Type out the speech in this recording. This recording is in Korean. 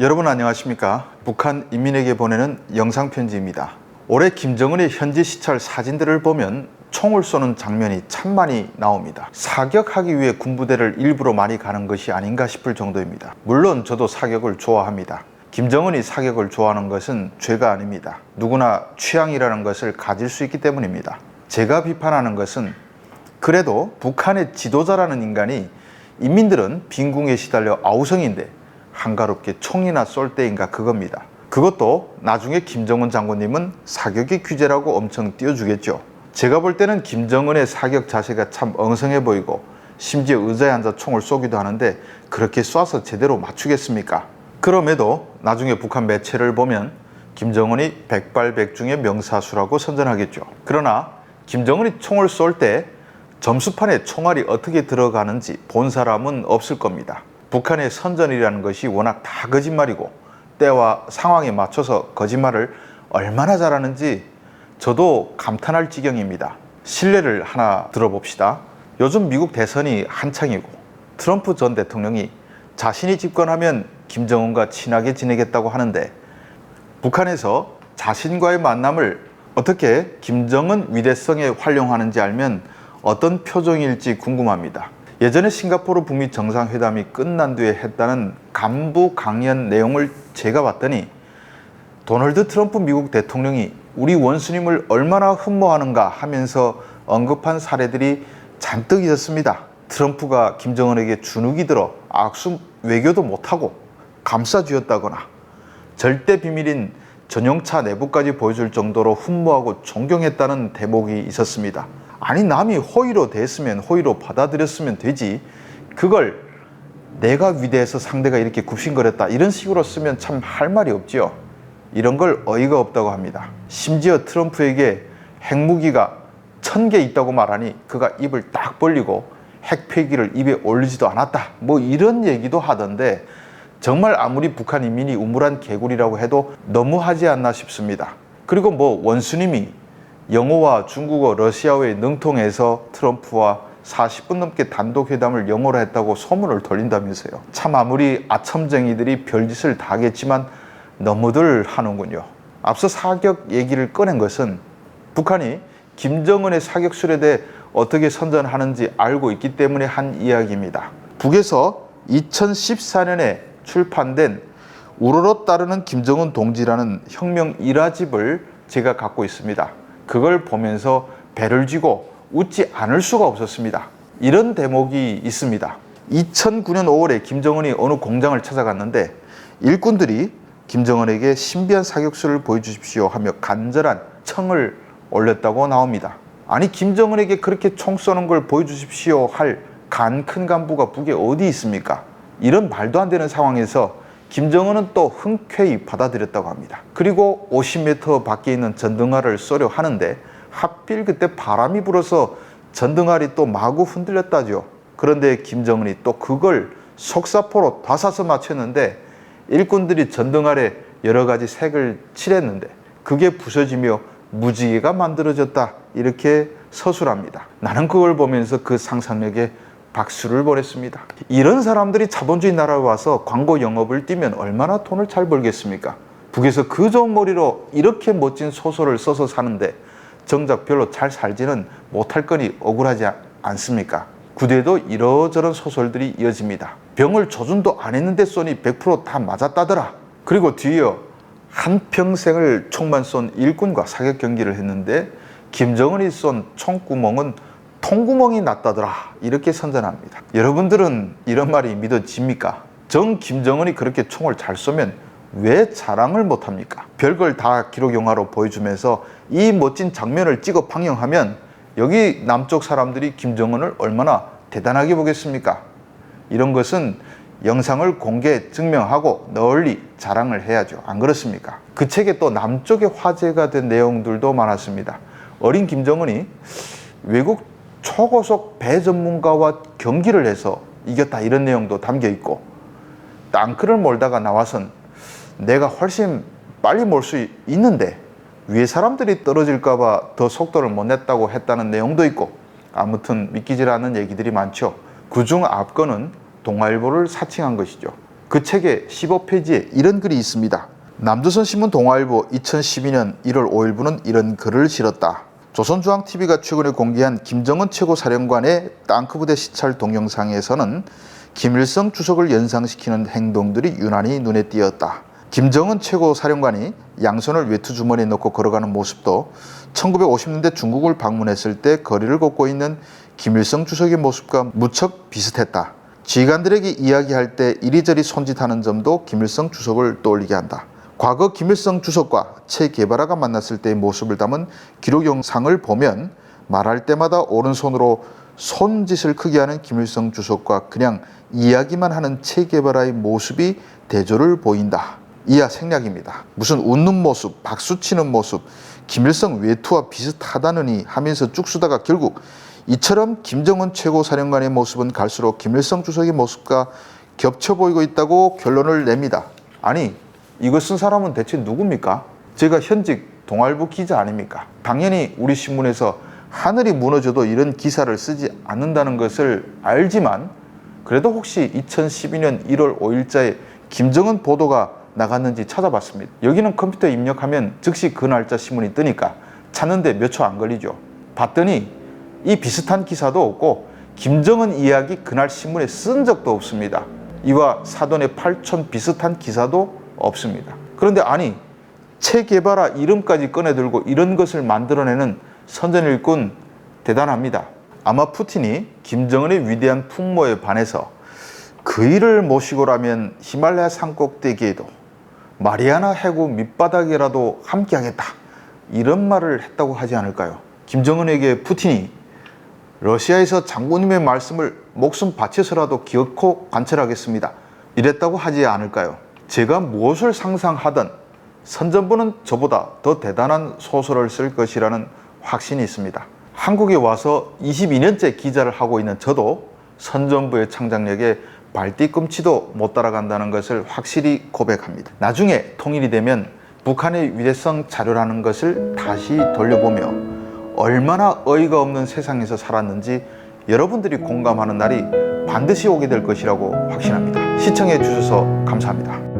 여러분 안녕하십니까? 북한 인민에게 보내는 영상 편지입니다. 올해 김정은의 현지 시찰 사진들을 보면 총을 쏘는 장면이 참 많이 나옵니다. 사격하기 위해 군부대를 일부러 많이 가는 것이 아닌가 싶을 정도입니다. 물론 저도 사격을 좋아합니다. 김정은이 사격을 좋아하는 것은 죄가 아닙니다. 누구나 취향이라는 것을 가질 수 있기 때문입니다. 제가 비판하는 것은 그래도 북한의 지도자라는 인간이 인민들은 빈궁에 시달려 아우성인데 한가롭게 총이나 쏠 때인가 그겁니다. 그것도 나중에 김정은 장군님은 사격의 규제라고 엄청 띄워주겠죠. 제가 볼 때는 김정은의 사격 자세가 참 엉성해 보이고 심지어 의자에 앉아 총을 쏘기도 하는데 그렇게 쏴서 제대로 맞추겠습니까? 그럼에도 나중에 북한 매체를 보면 김정은이 백발백중의 명사수라고 선전하겠죠. 그러나 김정은이 총을 쏠 때 점수판에 총알이 어떻게 들어가는지 본 사람은 없을 겁니다. 북한의 선전이라는 것이 워낙 다 거짓말이고 때와 상황에 맞춰서 거짓말을 얼마나 잘하는지 저도 감탄할 지경입니다. 신뢰를 하나 들어봅시다. 요즘 미국 대선이 한창이고 트럼프 전 대통령이 자신이 집권하면 김정은과 친하게 지내겠다고 하는데 북한에서 자신과의 만남을 어떻게 김정은 위대성에 활용하는지 알면 어떤 표정일지 궁금합니다. 예전에 싱가포르 북미 정상회담이 끝난 뒤에 했다는 간부 강연 내용을 제가 봤더니 도널드 트럼프 미국 대통령이 우리 원수님을 얼마나 흠모하는가 하면서 언급한 사례들이 잔뜩 있었습니다. 트럼프가 김정은에게 주눅이 들어 악수 외교도 못하고 감싸주었다거나 절대 비밀인 전용차 내부까지 보여줄 정도로 흠모하고 존경했다는 대목이 있었습니다. 아니 남이 호의로 대했으면 호의로 받아들였으면 되지 그걸 내가 위대해서 상대가 이렇게 굽신거렸다 이런 식으로 쓰면 참 할 말이 없지요. 이런 걸 어이가 없다고 합니다. 심지어 트럼프에게 핵무기가 천 개 있다고 말하니 그가 입을 딱 벌리고 핵폐기를 입에 올리지도 않았다. 뭐 이런 얘기도 하던데 정말 아무리 북한 인민이 우물한 개구리라고 해도 너무하지 않나 싶습니다. 그리고 뭐 원수님이 영어와 중국어, 러시아어에 능통해서 트럼프와 40분 넘게 단독 회담을 영어로 했다고 소문을 돌린다면서요. 참 아무리 아첨쟁이들이 별짓을 다 하겠지만 너무들 하는군요. 앞서 사격 얘기를 꺼낸 것은 북한이 김정은의 사격술에 대해 어떻게 선전하는지 알고 있기 때문에 한 이야기입니다. 북에서 2014년에 출판된 우러러 따르는 김정은 동지라는 혁명 일화집을 제가 갖고 있습니다. 그걸 보면서 배를 쥐고 웃지 않을 수가 없었습니다. 이런 대목이 있습니다. 2009년 5월에 김정은이 어느 공장을 찾아갔는데 일꾼들이 김정은에게 신비한 사격술을 보여주십시오 하며 간절한 청을 올렸다고 나옵니다. 아니 김정은에게 그렇게 총 쏘는 걸 보여주십시오 할 간 큰 간부가 북에 어디 있습니까? 이런 말도 안 되는 상황에서 김정은은 또 흔쾌히 받아들였다고 합니다. 그리고 50m 밖에 있는 전등알을 쏘려 하는데 하필 그때 바람이 불어서 전등알이 또 마구 흔들렸다죠. 그런데 김정은이 또 그걸 속사포로 다사서 맞췄는데 일꾼들이 전등알에 여러 가지 색을 칠했는데 그게 부서지며 무지개가 만들어졌다 이렇게 서술합니다. 나는 그걸 보면서 그 상상력에 박수를 보냈습니다. 이런 사람들이 자본주의 나라에 와서 광고 영업을 뛰면 얼마나 돈을 잘 벌겠습니까? 북에서 그 좋은 머리로 이렇게 멋진 소설을 써서 사는데 정작 별로 잘 살지는 못할 거니 억울하지 않습니까? 구대도 이러저런 소설들이 이어집니다. 병을 조준도 안 했는데 쏘니 100%다 맞았다더라. 그리고 뒤이어 한평생을 총만 쏜 일꾼과 사격 경기를 했는데 김정은이 쏜 총구멍은 통구멍이 났다더라. 이렇게 선전합니다. 여러분들은 이런 말이 믿어집니까? 정 김정은이 그렇게 총을 잘 쏘면 왜 자랑을 못합니까? 별걸 다 기록 영화로 보여주면서 이 멋진 장면을 찍어 방영하면 여기 남쪽 사람들이 김정은을 얼마나 대단하게 보겠습니까? 이런 것은 영상을 공개 증명하고 널리 자랑을 해야죠. 안 그렇습니까? 그 책에 또 남쪽에 화제가 된 내용들도 많았습니다. 어린 김정은이 외국 초고속 배 전문가와 경기를 해서 이겼다 이런 내용도 담겨 있고 땅크를 몰다가 나와선 내가 훨씬 빨리 몰 수 있는데 위에 사람들이 떨어질까봐 더 속도를 못 냈다고 했다는 내용도 있고 아무튼 믿기질 않는 얘기들이 많죠. 그중 앞건은 동아일보를 사칭한 것이죠. 그 책의 15페이지에 이런 글이 있습니다. 남조선 신문 동아일보 2012년 1월 5일부는 이런 글을 실었다. 조선중앙TV가 최근에 공개한 김정은 최고사령관의 땅크부대 시찰 동영상에서는 김일성 주석을 연상시키는 행동들이 유난히 눈에 띄었다. 김정은 최고사령관이 양손을 외투 주머니에 넣고 걸어가는 모습도 1950년대 중국을 방문했을 때 거리를 걷고 있는 김일성 주석의 모습과 무척 비슷했다. 지휘관들에게 이야기할 때 이리저리 손짓하는 점도 김일성 주석을 떠올리게 한다. 과거 김일성 주석과 체 게바라가 만났을 때의 모습을 담은 기록 영상을 보면 말할 때마다 오른손으로 손짓을 크게 하는 김일성 주석과 그냥 이야기만 하는 체 게바라의 모습이 대조를 보인다. 이하 생략입니다. 무슨 웃는 모습, 박수치는 모습, 김일성 외투와 비슷하다느니 하면서 쭉 쓰다가 결국 이처럼 김정은 최고사령관의 모습은 갈수록 김일성 주석의 모습과 겹쳐 보이고 있다고 결론을 냅니다. 아니, 이거 쓴 사람은 대체 누굽니까? 제가 현직 동아일보 기자 아닙니까? 당연히 우리 신문에서 하늘이 무너져도 이런 기사를 쓰지 않는다는 것을 알지만 그래도 혹시 2012년 1월 5일자에 김정은 보도가 나갔는지 찾아봤습니다. 여기는 컴퓨터에 입력하면 즉시 그 날짜 신문이 뜨니까 찾는데 몇 초 안 걸리죠. 봤더니 이 비슷한 기사도 없고 김정은 이야기 그날 신문에 쓴 적도 없습니다. 이와 사돈의 8촌 비슷한 기사도 없습니다. 그런데 아니 체 개발아 이름까지 꺼내들고 이런 것을 만들어내는 선전 일꾼 대단합니다. 아마 푸틴이 김정은의 위대한 풍모에 반해서 그 일을 모시고라면 히말라야 산 꼭대기에도 마리아나 해구 밑바닥이라도 함께하겠다 이런 말을 했다고 하지 않을까요? 김정은에게 푸틴이 러시아에서 장군님의 말씀을 목숨 바쳐서라도 기억코 관철하겠습니다. 이랬다고 하지 않을까요? 제가 무엇을 상상하든 선전부는 저보다 더 대단한 소설을 쓸 것이라는 확신이 있습니다. 한국에 와서 22년째 기자를 하고 있는 저도 선전부의 창작력에 발뒤꿈치도 못 따라간다는 것을 확실히 고백합니다. 나중에 통일이 되면 북한의 위대성 자료라는 것을 다시 돌려보며 얼마나 어이가 없는 세상에서 살았는지 여러분들이 공감하는 날이 반드시 오게 될 것이라고 확신합니다. 시청해 주셔서 감사합니다.